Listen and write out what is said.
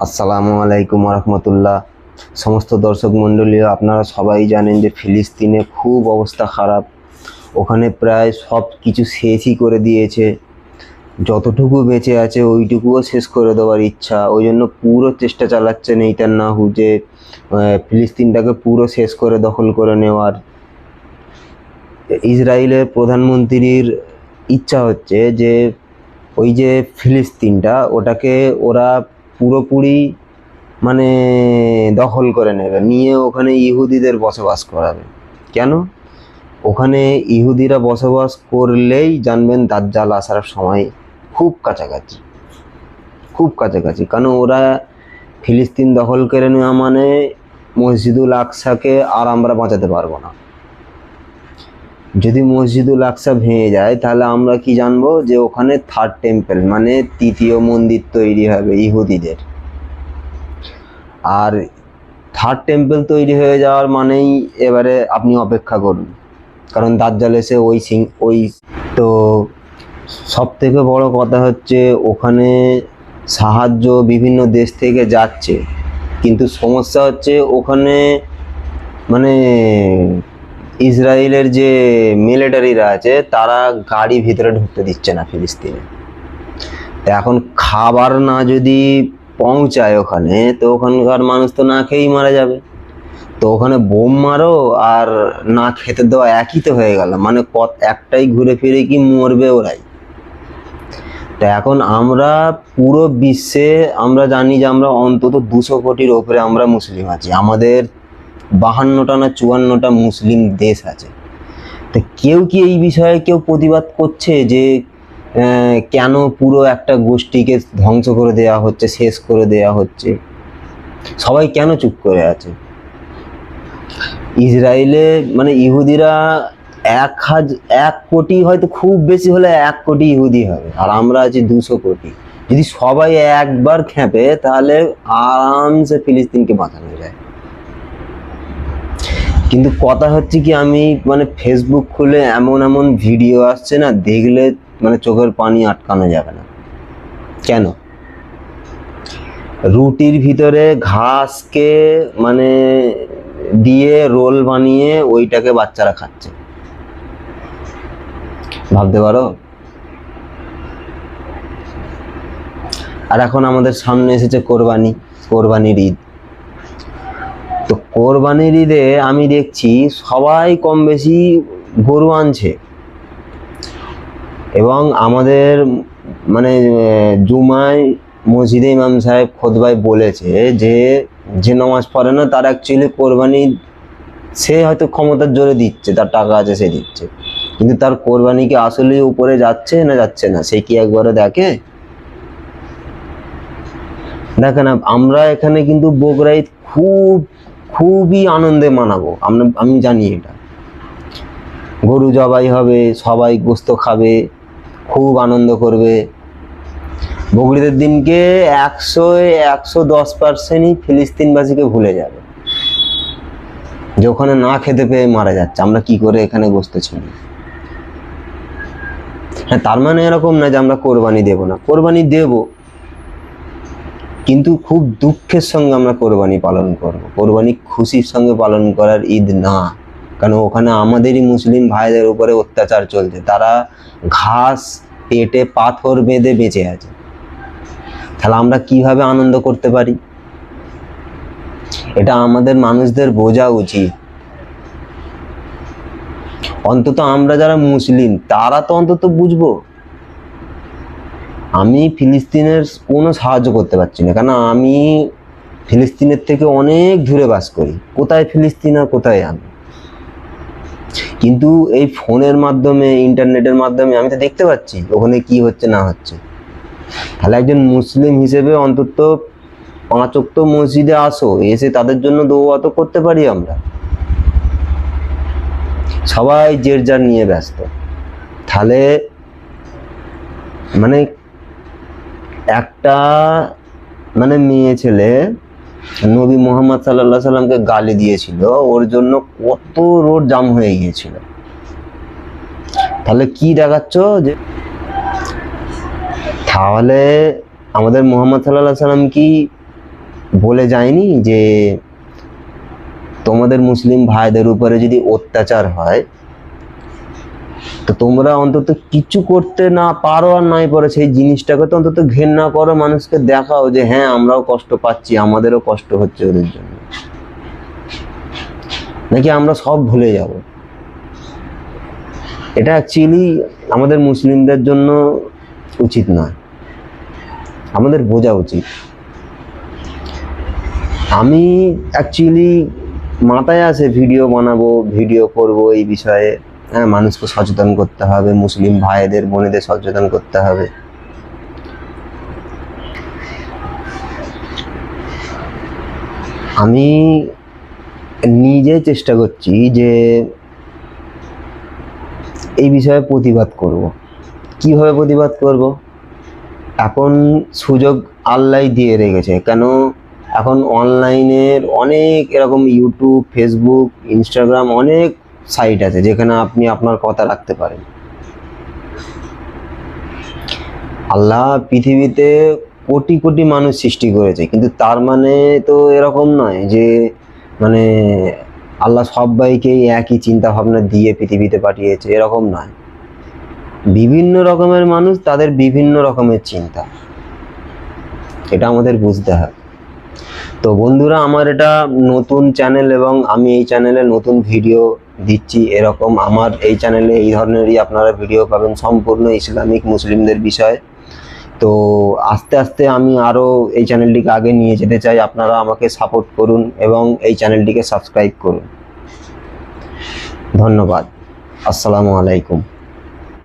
আসসালামু আলাইকুম রহমতুল্লাহ সমস্ত দর্শক মণ্ডলীয় আপনারা সবাই জানেন যে ফিলিস্তিনে খুব অবস্থা খারাপ। ওখানে প্রায় সব কিছু শেষই করে দিয়েছে। যতটুকু বেঁচে আছে ওইটুকুও শেষ করে দেওয়ার ইচ্ছা। ওই জন্য পুরো চেষ্টা চালাচ্ছে নেইতান্নাহু যে আহ, ফিলিস্তিনটাকে পুরো শেষ করে দখল করে নেওয়ার। ইসরায়েলের প্রধানমন্ত্রীর ইচ্ছা হচ্ছে যে ওই যে ফিলিস্তিনটা ওটাকে ওরা পুরোপুরি মানে দখল করে নেবে। নিয়ে ওখানে ইহুদিদের বসবাস করাবে। কেন? ওখানে ইহুদিরা বসবাস করলেই জানবেন দাজ্জাল আসার সময় খুব কাছাকাছি। খুব কাছাকাছি। কারণ ওরা ফিলিস্তিন দখল করে নেওয়া মানে মসজিদুল আকসাকে আর আমরা বাঁচাতে পারব না। যদি মসজিদুল আকসা ভেঙে যায়, তাহলে আমরা কি জানব যে ওখানে থার্ড টেম্পল মানে তৃতীয় মন্দির তৈরি হবে ইহুদিদের। আর থার্ড টেম্পল তৈরি হয়ে যাওয়ার মানেই এবারে আপনি অপেক্ষা করুন। কারণ দাজ্জাল এসে ওই সিং ওই তো সব থেকে বড় কথা হচ্ছে ওখানে সাহায্য বিভিন্ন দেশ থেকে যাচ্ছে। কিন্তু সমস্যা হচ্ছে ওখানে মানে ইসরায়েলের যে মিলিটারিরা আছে, তারা গাড়ি ভিতরে ঢুকতে দিচ্ছে না ফিলিস্তিনে। এখন খাবার না যদি পৌঁছায় ওখানে, তো ওখানকার মানুষ তো না খেয়েই মারা যাবে। তো ওখানে বোম মারো আর না খেতে দেওয়া একই তো হয়ে গেল। মানে কত একটাই ঘুরে ফিরে কি মরবে ওরাই। তো এখন আমরা পুরো বিশ্বে, আমরা জানি যে আমরা অন্তত দুশো কোটির ওপরে আমরা মুসলিম আছি। আমাদের বাহান্নটা না চুয়ান্নটা মুসলিম দেশ আছে। তো কেউ কি এই বিষয়ে কেউ প্রতিবাদ করছে যে কেন পুরো একটা গোষ্ঠীকে ধ্বংস করে দেওয়া হচ্ছে, শেষ করে দেওয়া হচ্ছে? সবাই কেন চুপ করে আছে? ইসরায়েলে মানে ইহুদিরা এক হাজ, এক কোটি হয়তো খুব বেশি হলে এক কোটি ইহুদি হবে, আর আমরা আছি দুশো কোটি। যদি সবাই একবার খেপে, তাহলে আরামসে ফিলিস্তিনকে বাঁচানো যায়। কিন্তু কথা হচ্ছে কি, আমি মানে ফেসবুক খুলে এমন এমন ভিডিও আসছে না, দেখলে মানে চোখের পানি আটকানো যাবে না। কেন? রুটির ভিতরে ঘাসকে মানে দিয়ে রোল বানিয়ে ওইটাকে বাচ্চারা খাচ্ছে। ভাবতে পারো? আর এখন আমাদের সামনে এসেছে কোরবানি, কোরবানির ঈদ। কোরবানির ঈদে আমি দেখছি সবাই কম বেশি গরু আনছে। এবং আমাদের মানে জুমায় মসজিদে ইমাম সাহেব খোদবাই বলেছে যে যে নামাজ পড়ে না, তার অ্যাকচুয়ালি কোরবানি সে হয়তো ক্ষমতার জোরে দিচ্ছে, তার টাকা আছে সে দিচ্ছে। কিন্তু তার কোরবানি কি আসলে উপরে যাচ্ছে না যাচ্ছে না, সে কি একবারও দেখে? দেখেন, আমরা এখানে কিন্তু বকরাইদ খুব খুবই আনন্দে মানাবো। আমরা আমি জানি এটা। গরু জবাই হবে, সবাই গোস্ত খাবে, খুব আনন্দ করবে। বকরিদের দিনকে একশো একশো দশ পার্সেন্টই ফিলিস্তিনবাসীকে ভুলে যাবে। যে ওখানে না খেতে পেয়ে মারা যাচ্ছে। আমরা কি করে এখানে গোস্ত হ্যাঁ তার মানে এরকম না যে আমরা কোরবানি দেব না। কোরবানি দেব কিন্তু খুব দুঃখের সঙ্গে আমরা কোরবানি পালন করব। কোরবানি খুশির সঙ্গে পালন করার ঈদ না। কারণ ওখানে আমাদেরই মুসলিম ভাইদের উপরে অত্যাচার চলছে। তারা ঘাস, পেটে পাথর বেঁধে বেঁচে আছে। তাহলে আমরা কীভাবে আনন্দ করতে পারি? এটা আমাদের মানুষদের বোঝা উচিত। অন্তত আমরা যারা মুসলিম, তারা তো অন্তত বুঝব। আমি ফিলিস্তিনের কোনো সাহায্য করতে পারছি না। কারণ আমি ফিলিস্তিনের থেকে অনেক দূরে বাস করি। কোথায় ফিলিস্তিন আর কোথায় আমি? কিন্তু এই ফোনের মাধ্যমে, ইন্টারনেটের মাধ্যমে আমি তো দেখতে পাচ্ছি ওখানে কি হচ্ছে, না হচ্ছে। তাহলে একজন মুসলিম হিসেবে অন্তত পাঁচ ওয়াক্ত মসজিদে আসো, এসে তাদের জন্য দোয়া তো করতে পারি আমরা। সবাই জের যার নিয়ে ব্যস্ত। তাহলে মানে একটা মানে মেয়ে ছেলে নবী মোহাম্মদ সাল্লাহ সাল্লামকে গালি দিয়েছিল, ওর জন্য কত রোড জাম হয়ে গিয়েছিল। তাহলে কি দেখাচ্ছ যে তাহলে আমাদের মোহাম্মদ সাল্লাহ সাল্লাম কি বলে যায়নি যে তোমাদের মুসলিম ভাইদের উপরে যদি অত্যাচার হয় তো তোমরা অন্তত কিছু করতে না পারো আর নাই পারো, সেই জিনিসটাকে তো অন্তত ঘেন্না করো, মানুষকে দেখাও যে হ্যাঁ আমরাও কষ্ট পাচ্ছি, আমাদেরও কষ্ট হচ্ছে ওদের জন্য। নাকি আমরা সব ভুলে যাব? এটা অ্যাকচুয়ালি আমাদের মুসলিমদের জন্য উচিত নয়। আমাদের বোঝা উচিত। আমি অ্যাকচুয়ালি মাথায় আসে ভিডিও বানাবো ভিডিও করব এই বিষয়ে। হ্যাঁ মানুষকে সচেতন করতে হবে, মুসলিম ভাইদের, বোনেদের সচেতন করতে হবে। আমি নিজে চেষ্টা করছি যে এই বিষয়ে প্রতিবাদ করব। কীভাবে প্রতিবাদ করব? এখন সুযোগ আল্লাহ দিয়ে রেখেছে। কেন? এখন অনলাইনের অনেক এরকম ইউটিউব ফেসবুক ইনস্টাগ্রাম অনেক সাইট আছে, যেখানে আপনি আপনার কথা রাখতে পারেন। আল্লাহ পৃথিবীতে কোটি কোটি মানুষ সৃষ্টি করেছে, কিন্তু তার মানে তো এরকম নয় যে মানে আল্লাহ সবাইকেই একই চিন্তা ভাবনা দিয়ে পৃথিবীতে পাঠিয়েছে, এরকম নয়। বিভিন্ন রকমের মানুষ তাদের বিভিন্ন রকমের চিন্তা। এটা আমাদের বুঝতে হয় তো বন্ধুরা, আমার এটা নতুন চ্যানেল এবং আমি এই চ্যানেলে নতুন ভিডিও দিচ্ছি এরকম। আমার এই চ্যানেলে এই ধরনেরই আপনারা ভিডিও পাবেন সম্পূর্ণ ইসলামিক মুসলিমদের বিষয়ে। তো আস্তে আস্তে আমি আরও এই চ্যানেলটিকে আগে নিয়ে যেতে চাই। আপনারা আমাকে সাপোর্ট করুন এবং এই চ্যানেলটিকে সাবস্ক্রাইব করুন। ধন্যবাদ। আসসালামু আলাইকুম।